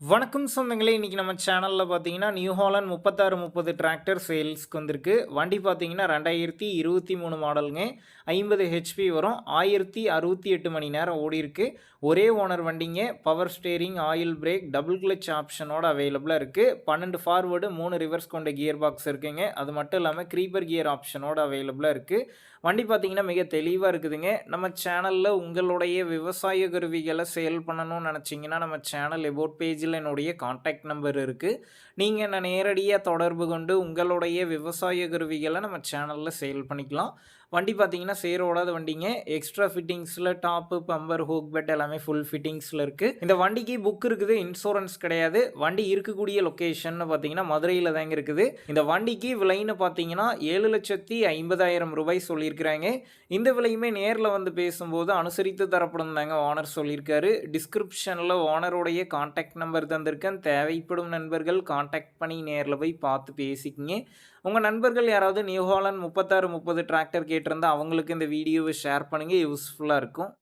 வணக்கம் சொந்தங்களே இன்றைக்கி நம்ம சேனலில் பார்த்தீங்கன்னா நியூ ஹாலண்ட் முப்பத்தாறு முப்பது டிராக்டர் சேல்ஸ்க்கு வந்திருக்கு. வண்டி பார்த்தீங்கன்னா ரெண்டாயிரத்தி இருபத்தி மூணு மாடலுங்க ஐம்பது ஹெச்பி வரும். ஆயிரத்தி அறுபத்தி எட்டு மணி நேரம் ஓடிருக்கு ஒரே ஓனர் வண்டிங்க. Power steering oil brake double clutch ஆப்ஷனோட அவைலபிளாக இருக்குது பன்னெண்டு ஃபார்வேர்டு மூணு ரிவர்ஸ் கொண்ட கியர் பாக்ஸ் இருக்குங்க. அது மட்டும் இல்லாமல் க்ரீப்பர் கியர் ஆப்ஷனோட அவைலபிளாக இருக்குது வண்டி பார்த்தீங்கன்னா மிக தெளிவாக இருக்குதுங்க. நம்ம சேனலில் உங்களுடைய விவசாய கருவிகளை சேல் பண்ணணும்னு நினச்சிங்கன்னா நம்ம சேனல் எபோட் பேஜில் என்னுடைய காண்டாக்ட் நம்பர் இருக்குது நீங்கள் என்னை நேரடியாக தொடர்பு கொண்டு உங்களுடைய விவசாய கருவிகளை நம்ம சேனலில் சேல் பண்ணிக்கலாம். வண்டி பார்த்தீங்கன்னா சேரோடாத வண்டிங்க. எக்ஸ்ட்ரா ஃபிட்டிங்ஸில் டாப்பு பம்பர் ஹூக் பெட் எல்லாமே ஃபுல் ஃபிட்டிங்ஸில் இருக்குது இந்த வண்டிக்கு புக் இருக்குது இன்சூரன்ஸ் கிடையாது. வண்டி இருக்கக்கூடிய லொக்கேஷன் பார்த்தீங்கன்னா மதுரையில் தாங்க இருக்குது. இந்த வண்டிக்கு விலைன்னு பார்த்தீங்கன்னா ஏழு லட்சத்தி ஐம்பதாயிரம் ரூபாய் சொல்லியிருக்கிறாங்க. இந்த விலையுமே நேரில் வந்து பேசும்போது அனுசரித்து தரப்படும் தாங்க ஓனர் சொல்லியிருக்காரு. டிஸ்கிரிப்ஷனில் ஓனருடைய காண்டாக்ட் நம்பர் தந்திருக்கேன். தேவைப்படும் நண்பர்கள் காண்டாக்ட் பண்ணி நேரில் போய் பார்த்து பேசிக்கிங்க. உங்கள் நண்பர்கள் யாராவது நியூ ஹாலண்ட் முப்பத்தாறு முப்பது டிராக்டர் கேட்டிருந்தால் அவங்களுக்கு இந்த வீடியோவை ஷேர் பண்ணுங்கள் யூஸ்ஃபுல்லாக இருக்கும்.